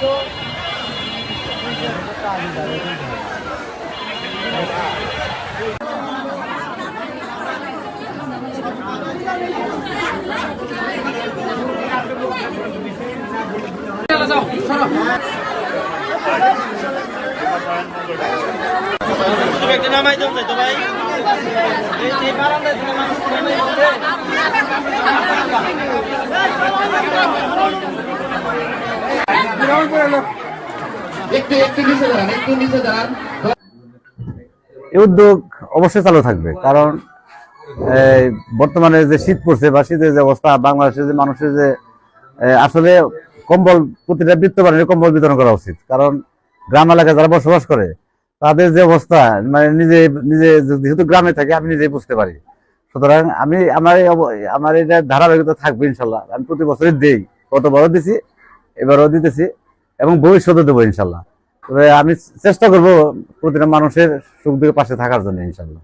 Tụi cái năm ấy trong tụi bay. Thì thì ba năm đây tụi nó mang এই উদ্যোগ অবশ্যই চালু থাকবে, কারণ বর্তমানে যে শীত পড়ছে বা শীতের যে অবস্থা, বাংলাদেশের যে মানুষের যে আসলে কম্বল, প্রতিটা বৃত্তবানের কম্বল বিতরণ করা উচিত। কারণ, গ্রাম এলাকায় যারা বসবাস করে, তাদের যে অবস্থা মানে নিজে নিজে যেহেতু গ্রামে থাকে, আমি নিজেই বুঝতে পারি। সুতরাং আমি, আমার আমার এটা ধারাবাহিকতা থাকবে ইনশাল্লাহ। আমি প্রতি বছরই দেই, গতবারও দিছি এবারও দিতেছি এবং ভবিষ্যতে দেবো ইনশাল্লাহ। আমি চেষ্টা করব প্রতিটা মানুষের সুখ দুঃখের পাশে থাকার জন্য ইনশাল্লাহ।